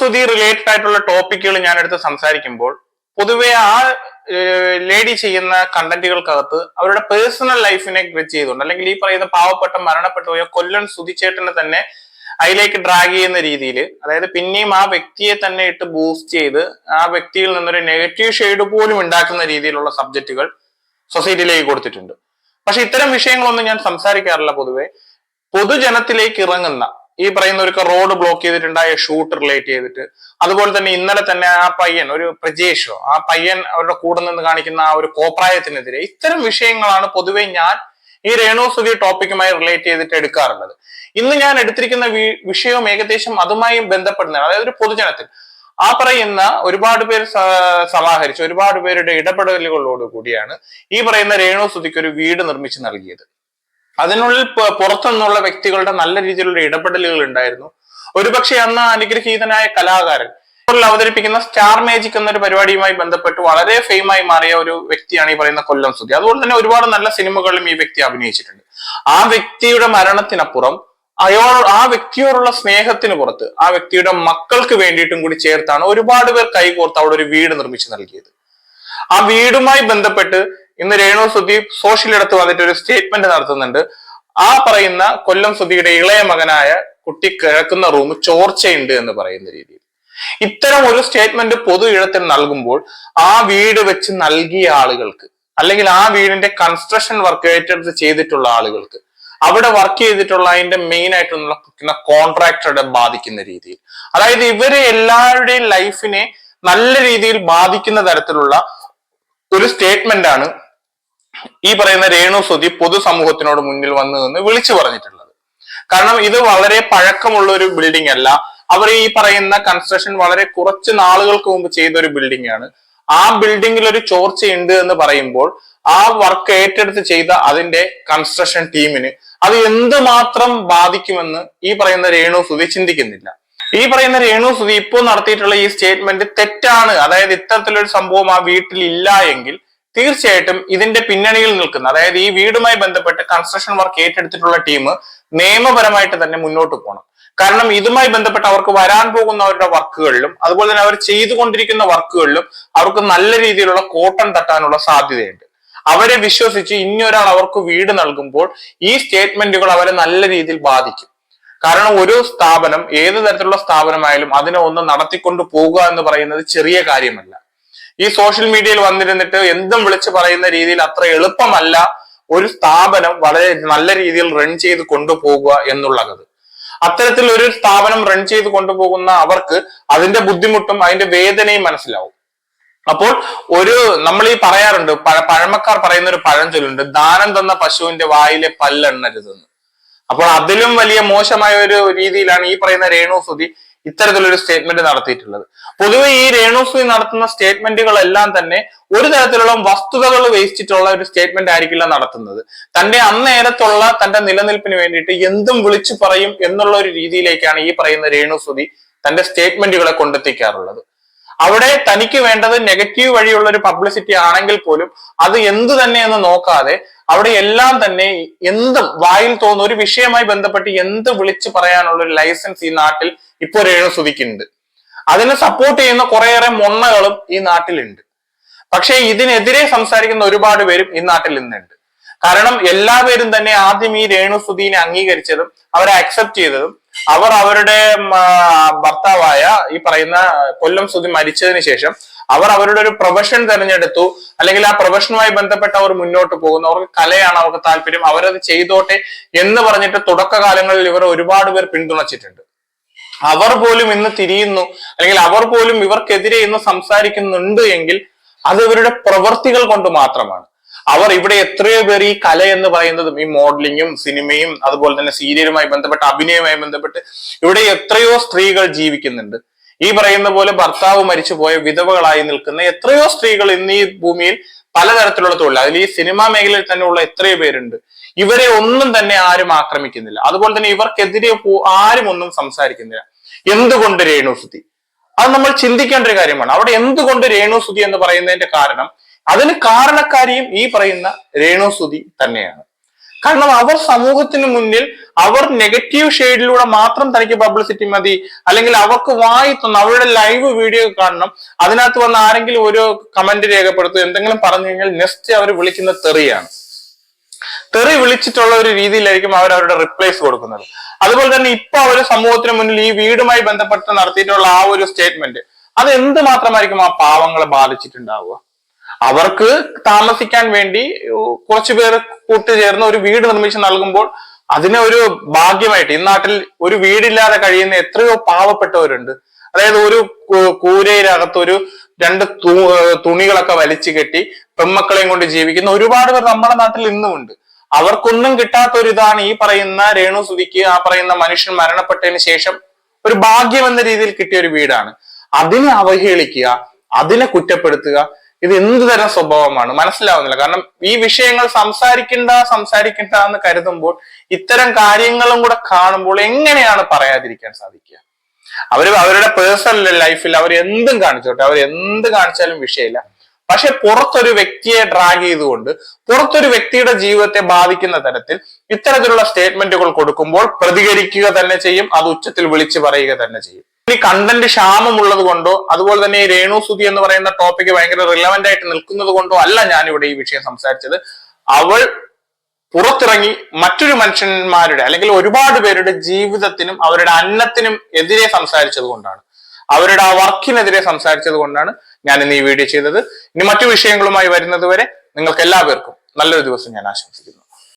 Sudhi related ആയിട്ടുള്ള ടോപ്പിക്കുകൾ ഞാൻ എടുത്ത് സംസാരിക്കുമ്പോൾ പൊതുവെ ആ ലേഡി ചെയ്യുന്ന കണ്ടന്റുകൾക്കകത്ത് അവരുടെ പേഴ്സണൽ ലൈഫിനെ ഗ്രിച്ച് ചെയ്തുകൊണ്ട് അല്ലെങ്കിൽ ഈ പറയുന്ന പാവപ്പെട്ട മരണപ്പെട്ടു പോയ കൊല്ലൻ സുധിച്ചേട്ടനെ തന്നെ അതിലേക്ക് ഡ്രാഗ് ചെയ്യുന്ന രീതിയിൽ അതായത് പിന്നെയും ആ വ്യക്തിയെ തന്നെ ഇട്ട് ബൂസ്റ്റ് ചെയ്ത് ആ വ്യക്തിയിൽ നിന്നൊരു നെഗറ്റീവ് ഷെയ്ഡ് പോലും ഉണ്ടാക്കുന്ന രീതിയിലുള്ള സബ്ജക്റ്റുകൾ സൊസൈറ്റിയിലേക്ക് കൊടുത്തിട്ടുണ്ട്. പക്ഷെ ഇത്തരം വിഷയങ്ങളൊന്നും ഞാൻ സംസാരിക്കാറില്ല പൊതുവെ. പൊതുജനത്തിലേക്ക് ഇറങ്ങുന്ന ഈ പറയുന്ന ഒരു റോഡ് ബ്ലോക്ക് ചെയ്തിട്ടുണ്ടായ ഷൂട്ട് റിലേറ്റ് ചെയ്തിട്ട്. അതുപോലെ തന്നെ ഇന്നലെ തന്നെ ആ പയ്യൻ ഒരു പ്രജേഷോ ആ പയ്യൻ അവരുടെ കൂടെ നിന്ന് കാണിക്കുന്ന ആ ഒരു കോപ്രായത്തിനെതിരെ ഇത്തരം വിഷയങ്ങളാണ് പൊതുവെ ഞാൻ ഈ രേണുസുതി ടോപ്പിക്കുമായി റിലേറ്റ് ചെയ്തിട്ട് എടുക്കാറുള്ളത്. ഇന്ന് ഞാൻ എടുത്തിരിക്കുന്ന വിഷയവും ഏകദേശം അതുമായി ബന്ധപ്പെടുന്നതാണ്. അതായത് ഒരു പൊതുജനത്തിൽ. ആ പറയുന്ന ഒരുപാട് പേര് സമാഹരിച്ച്. ഒരുപാട് പേരുടെ ഇടപെടലുകളോട് കൂടിയാണ് ഈ പറയുന്ന രേണുസുതിക്ക് ഒരു വീട് നിർമ്മിച്ചു നൽകിയത്. അതിനുള്ളിൽ പുറത്തുനിന്നുള്ള വ്യക്തികളുടെ നല്ല രീതിയിലുള്ള ഇടപെടലുകൾ ഉണ്ടായിരുന്നു. ഒരുപക്ഷെ അന്ന് അനുഗ്രഹീതനായ കലാകാരൻ അവതരിപ്പിക്കുന്ന സ്റ്റാർ മേജിക് എന്നൊരു പരിപാടിയുമായി ബന്ധപ്പെട്ട് വളരെ ഫെയിമായി മാറിയ ഒരു വ്യക്തിയാണ് ഈ പറയുന്ന കൊല്ലം സുധി. അതുകൊണ്ട് തന്നെ ഒരുപാട് നല്ല സിനിമകളിലും ഈ വ്യക്തി അഭിനയിച്ചിട്ടുണ്ട്. ആ വ്യക്തിയുടെ മരണത്തിനപ്പുറം അയാൾ ആ വ്യക്തിയോടുള്ള സ്നേഹത്തിന് പുറത്ത് ആ വ്യക്തിയുടെ മക്കൾക്ക് വേണ്ടിയിട്ടും കൂടി ചേർത്താണ് ഒരുപാട് പേർ കൈകോർത്ത് അവിടെ ഒരു വീട് നിർമ്മിച്ചു നൽകിയത്. ആ വീടുമായി ബന്ധപ്പെട്ട് ഇന്ന് രേണു സുദീപ് സോഷ്യൽ എടുത്ത് വന്നിട്ട് ഒരു സ്റ്റേറ്റ്മെന്റ് നടത്തുന്നുണ്ട്. ആ പറയുന്ന കൊല്ലം സുധിയുടെ ഇളയ മകനായ കുട്ടി കിഴക്കുന്ന റൂം ചോർച്ചയുണ്ട് എന്ന് പറയുന്ന രീതിയിൽ. ഇത്തരം ഒരു സ്റ്റേറ്റ്മെന്റ് പൊതു ഇടത്തിൽ നൽകുമ്പോൾ ആ വീട് വെച്ച് നൽകിയ ആളുകൾക്ക് അല്ലെങ്കിൽ ആ വീടിന്റെ കൺസ്ട്രക്ഷൻ വർക്ക് ഏറ്റെടുത്ത് ചെയ്തിട്ടുള്ള ആളുകൾക്ക് അവിടെ വർക്ക് ചെയ്തിട്ടുള്ള അതിന്റെ മെയിൻ ആയിട്ടുള്ള കോൺട്രാക്ടറുടെ ബാധിക്കുന്ന രീതിയിൽ. അതായത് ഇവർ എല്ലാവരുടെയും ലൈഫിനെ നല്ല രീതിയിൽ ബാധിക്കുന്ന തരത്തിലുള്ള ഒരു സ്റ്റേറ്റ്മെന്റ് ആണ് ഈ പറയുന്ന രേണു സുധി പൊതുസമൂഹത്തിനോട് മുന്നിൽ വന്നു നിന്ന് വിളിച്ചു പറഞ്ഞിട്ടുള്ളത്. കാരണം ഇത് വളരെ പഴക്കമുള്ള ഒരു ബിൽഡിംഗ് അല്ല. അവർ ഈ പറയുന്ന കൺസ്ട്രക്ഷൻ വളരെ കുറച്ച് നാളുകൾക്ക് മുമ്പ് ചെയ്ത ഒരു ബിൽഡിംഗ് ആണ്. ആ ബിൽഡിംഗിൽ ഒരു ചോർച്ചയുണ്ട് എന്ന് പറയുമ്പോൾ ആ വർക്ക് ഏറ്റെടുത്ത് ചെയ്ത അതിന്റെ കൺസ്ട്രക്ഷൻ ടീമിന് അത് എന്തുമാത്രം ബാധിക്കുമെന്ന് ഈ പറയുന്ന രേണു സുധി ചിന്തിക്കുന്നില്ല. ഈ പറയുന്ന രേണു സുധി ഇപ്പോൾ നടത്തിയിട്ടുള്ള ഈ സ്റ്റേറ്റ്മെന്റ് തെറ്റാണ്. അതായത് ഇത്തരത്തിലൊരു സംഭവം ആ വീട്ടിൽ ഇല്ല എങ്കിൽ തീർച്ചയായിട്ടും ഇതിന്റെ പിന്നണിയിൽ നിൽക്കുന്ന അതായത് ഈ വീടുമായി ബന്ധപ്പെട്ട് കൺസ്ട്രക്ഷൻ വർക്ക് ഏറ്റെടുത്തിട്ടുള്ള ടീം നിയമപരമായിട്ട് തന്നെ മുന്നോട്ട് പോകണം. കാരണം ഇതുമായി ബന്ധപ്പെട്ട് അവർക്ക് വരാൻ പോകുന്നവരുടെ വർക്കുകളിലും അതുപോലെ തന്നെ അവർ ചെയ്തുകൊണ്ടിരിക്കുന്ന വർക്കുകളിലും അവർക്ക് നല്ല രീതിയിലുള്ള കോട്ടം തട്ടാനുള്ള സാധ്യതയുണ്ട്. അവരെ വിശ്വസിച്ച് ഇനിയൊരാൾ അവർക്ക് വീട് നൽകുമ്പോൾ ഈ സ്റ്റേറ്റ്മെന്റുകൾ അവരെ നല്ല രീതിയിൽ ബാധിക്കും. കാരണം ഒരു സ്ഥാപനം ഏത് തരത്തിലുള്ള സ്ഥാപനമായാലും അതിനെ ഒന്ന് നടത്തിക്കൊണ്ട് പോകുക എന്ന് പറയുന്നത് ചെറിയ കാര്യമല്ല. ഈ സോഷ്യൽ മീഡിയയിൽ വന്നിരുന്നിട്ട് എന്തും വിളിച്ചു പറയുന്ന രീതിയിൽ അത്ര എളുപ്പമല്ല ഒരു സ്ഥാപനം വളരെ നല്ല രീതിയിൽ റൺ ചെയ്ത് കൊണ്ടുപോകുക എന്നുള്ളത്. അത്തരത്തിൽ ഒരു സ്ഥാപനം റൺ ചെയ്ത് കൊണ്ടുപോകുന്ന അവർക്ക് അതിന്റെ ബുദ്ധിമുട്ടും അതിന്റെ വേദനയും മനസ്സിലാവും. അപ്പോൾ ഒരു നമ്മൾ ഈ പറയാറുണ്ട് പഴ പഴമക്കാർ പറയുന്ന ഒരു പഴഞ്ചൊല്ലുണ്ട് ദാനം തന്ന പശുവിന്റെ വായിലെ പല്ലെണ്ണരുതെന്ന്. അപ്പോൾ അതിലും വലിയ മോശമായ ഒരു രീതിയിലാണ് ഈ പറയുന്ന രേണു സുധി ഇത്തരത്തിലൊരു സ്റ്റേറ്റ്മെന്റ് നടത്തിയിട്ടുള്ളത്. പൊതുവെ ഈ രേണുശ്രീ നടത്തുന്ന സ്റ്റേറ്റ്മെന്റുകളെല്ലാം തന്നെ ഒരു തരത്തിലുള്ള വസ്തുതകൾ വേസ്റ്റിട്ടുള്ള ഒരു സ്റ്റേറ്റ്മെന്റ് ആയിരിക്കില്ല നടത്തുന്നത്. തന്റെ അന്നേരത്തുള്ള തന്റെ നിലനിൽപ്പിന് വേണ്ടിയിട്ട് എന്തും വിളിച്ചു പറയും എന്നുള്ള ഒരു രീതിയിലേക്കാണ് ഈ പറയുന്ന രേണു തന്റെ സ്റ്റേറ്റ്മെന്റുകളെ കൊണ്ടെത്തിക്കാറുള്ളത്. അവിടെ തനിക്ക് വേണ്ടത് നെഗറ്റീവ് വഴിയുള്ള ഒരു പബ്ലിസിറ്റി ആണെങ്കിൽ പോലും അത് എന്തു തന്നെ എന്ന് നോക്കാതെ അവിടെ എല്ലാം തന്നെ എന്തും വായിൽ തോന്നുന്ന ഒരു വിഷയമായി ബന്ധപ്പെട്ട് എന്ത് വിളിച്ചു പറയാനുള്ള ഒരു ലൈസൻസ് ഈ നാട്ടിൽ ഇപ്പോൾ രേണു സ്തുതിക്കുന്നുണ്ട്. അതിനെ സപ്പോർട്ട് ചെയ്യുന്ന കുറേയേറെ മൊണ്ണകളും ഈ നാട്ടിലുണ്ട്. പക്ഷേ ഇതിനെതിരെ സംസാരിക്കുന്ന ഒരുപാട് പേരും ഈ നാട്ടിൽ ഇന്നുണ്ട് കാരണം എല്ലാവരും തന്നെ ആദ്യം ഈ രേണുസുദീനെ അംഗീകരിച്ചതും അവരെ അക്സെപ്റ്റ് ചെയ്തതും അവർ അവരുടെ ഭർത്താവായ ഈ പറയുന്ന കൊല്ലം സുധി മരിച്ചതിന് ശേഷം അവർ അവരുടെ ഒരു പ്രൊഫഷൻ തിരഞ്ഞെടുത്തു അല്ലെങ്കിൽ ആ പ്രൊഫഷനുമായി ബന്ധപ്പെട്ട് അവർ മുന്നോട്ട് പോകുന്നു. അവർക്ക് കലയാണ് അവർക്ക് താല്പര്യം. അവരത് ചെയ്തോട്ടെ എന്ന് പറഞ്ഞിട്ട് തുടക്കകാലങ്ങളിൽ ഇവർ ഒരുപാട് പേർ പിന്തുണച്ചിട്ടുണ്ട്. അവർ പോലും ഇന്ന് തിരിയുന്നു അല്ലെങ്കിൽ അവർ പോലും ഇവർക്കെതിരെ ഇന്ന് സംസാരിക്കുന്നുണ്ട് എങ്കിൽ അത് ഇവരുടെ പ്രവൃത്തികൾ കൊണ്ട് മാത്രമാണ്. അവർ ഇവിടെ എത്രയോ പേർ ഈ കല എന്ന് പറയുന്നതും ഈ മോഡലിങ്ങും സിനിമയും അതുപോലെ തന്നെ സീരിയലുമായി ബന്ധപ്പെട്ട് അഭിനയവുമായി ബന്ധപ്പെട്ട് ഇവിടെ എത്രയോ സ്ത്രീകൾ ജീവിക്കുന്നുണ്ട്. ഈ പറയുന്ന പോലെ ഭർത്താവ് മരിച്ചുപോയ വിധവകളായി നിൽക്കുന്ന എത്രയോ സ്ത്രീകൾ ഇന്ന് ഈ ഭൂമിയിൽ പലതരത്തിലുള്ള തൊഴിൽ അതിൽ ഈ സിനിമാ മേഖലയിൽ തന്നെ ഉള്ള എത്രയോ പേരുണ്ട്. ഇവരെ ഒന്നും തന്നെ ആരും ആക്രമിക്കുന്നില്ല. അതുപോലെ തന്നെ ഇവർക്കെതിരെ ആരും ഒന്നും സംസാരിക്കുന്നില്ല. എന്തുകൊണ്ട് രേണുസുതി അത് നമ്മൾ ചിന്തിക്കേണ്ട ഒരു കാര്യമാണ്. അവിടെ എന്തുകൊണ്ട് രേണുസുതി എന്ന് പറയുന്നതിന്റെ കാരണം അതിന് കാരണക്കാരിയും ഈ പറയുന്ന രേണുസുതി തന്നെയാണ്. കാരണം അവർ സമൂഹത്തിന് മുന്നിൽ അവർ നെഗറ്റീവ് ഷെയ്ഡിലൂടെ മാത്രം തനിക്ക് പബ്ലിസിറ്റി മതി. അല്ലെങ്കിൽ അവർക്ക് വായി തന്നു. അവരുടെ ലൈവ് വീഡിയോ കാണണം. അതിനകത്ത് വന്ന് ആരെങ്കിലും ഒരു കമന്റ് രേഖപ്പെടുത്തും. എന്തെങ്കിലും പറഞ്ഞു കഴിഞ്ഞാൽ നെക്സ്റ്റ് അവർ വിളിക്കുന്ന തെറിയാണ്. തെറി വിളിച്ചിട്ടുള്ള ഒരു രീതിയിലായിരിക്കും അവർ അവരുടെ റിപ്ലൈസ് കൊടുക്കുന്നത്. അതുപോലെ തന്നെ ഇപ്പൊ അവർ സമൂഹത്തിന് മുന്നിൽ ഈ വീടുമായി ബന്ധപ്പെട്ട് നടത്തിയിട്ടുള്ള ആ ഒരു സ്റ്റേറ്റ്മെന്റ് അത് എന്ത് മാത്രമായിരിക്കും ആ പാവങ്ങളെ ബാധിച്ചിട്ടുണ്ടാവുക? അവർക്ക് താമസിക്കാൻ വേണ്ടി കുറച്ചു പേർ കൂട്ടുചേർന്ന് ഒരു വീട് നിർമ്മിച്ച് നൽകുമ്പോൾ അതിനെ ഒരു ഭാഗ്യമായിട്ട് ഈ നാട്ടിൽ ഒരു വീടില്ലാതെ കഴിയുന്ന എത്രയോ പാവപ്പെട്ടവരുണ്ട്. അതായത് ഒരു കൂരയിലകത്ത് ഒരു രണ്ട് തുണികളൊക്കെ വലിച്ചു കെട്ടി പെമ്മക്കളെയും കൊണ്ട് ജീവിക്കുന്ന ഒരുപാട് പേർ നമ്മുടെ നാട്ടിൽ ഇന്നുമുണ്ട്. അവർക്കൊന്നും കിട്ടാത്ത ഒരു ഈ പറയുന്ന രേണു സുതിക്ക് ആ പറയുന്ന മനുഷ്യൻ മരണപ്പെട്ടതിന് ശേഷം ഒരു ഭാഗ്യം എന്ന രീതിയിൽ കിട്ടിയ ഒരു വീടാണ്. അതിനെ അവഹേളിക്കുക അതിനെ കുറ്റപ്പെടുത്തുക ഇത് എന്ത് തരം സ്വഭാവമാണ്? മനസ്സിലാവുന്നില്ല. കാരണം ഈ വിഷയങ്ങൾ സംസാരിക്കണ്ട സംസാരിക്കണ്ട എന്ന് കരുതുമ്പോൾ ഇത്തരം കാര്യങ്ങളും കൂടെ കാണുമ്പോൾ എങ്ങനെയാണ് പറയാതിരിക്കാൻ സാധിക്കുക? അവർ അവരുടെ പേഴ്സണൽ ലൈഫിൽ അവർ എന്തും കാണിച്ചോട്ടെ. അവർ എന്ത് കാണിച്ചാലും വിഷയമില്ല. പക്ഷെ പുറത്തൊരു വ്യക്തിയെ ഡ്രാഗ് ചെയ്തുകൊണ്ട് പുറത്തൊരു വ്യക്തിയുടെ ജീവിതത്തെ ബാധിക്കുന്ന തരത്തിൽ ഇത്തരത്തിലുള്ള സ്റ്റേറ്റ്മെന്റുകൾ കൊടുക്കുമ്പോൾ പ്രതികരിക്കുക തന്നെ ചെയ്യും അത് ഉച്ചത്തിൽ വിളിച്ചു പറയുക തന്നെ ചെയ്യും. ഇനി കണ്ടന്റ് ക്ഷാമമുള്ളത് കൊണ്ടോ അതുപോലെ തന്നെ ഈ രേണു സുതി എന്ന് പറയുന്ന ടോപ്പിക് ഭയങ്കര റിലവന്റ് ആയിട്ട് നിൽക്കുന്നത് കൊണ്ടോ അല്ല ഇവിടെ ഈ വിഷയം സംസാരിച്ചത്. അവൾ പുറത്തിറങ്ങി മറ്റൊരു മനുഷ്യന്മാരുടെ അല്ലെങ്കിൽ ഒരുപാട് പേരുടെ ജീവിതത്തിനും അവരുടെ അന്നത്തിനും എതിരെ സംസാരിച്ചത് കൊണ്ടാണ്. അവരുടെ ആ വർക്കിനെതിരെ സംസാരിച്ചത് കൊണ്ടാണ് ഞാൻ ഇന്ന് ഈ വീഡിയോ ചെയ്തത്. ഇനി മറ്റു വിഷയങ്ങളുമായി വരുന്നത് വരെ നിങ്ങൾക്ക് എല്ലാവർക്കും നല്ലൊരു ദിവസം ഞാൻ ആശംസിക്കുന്നു.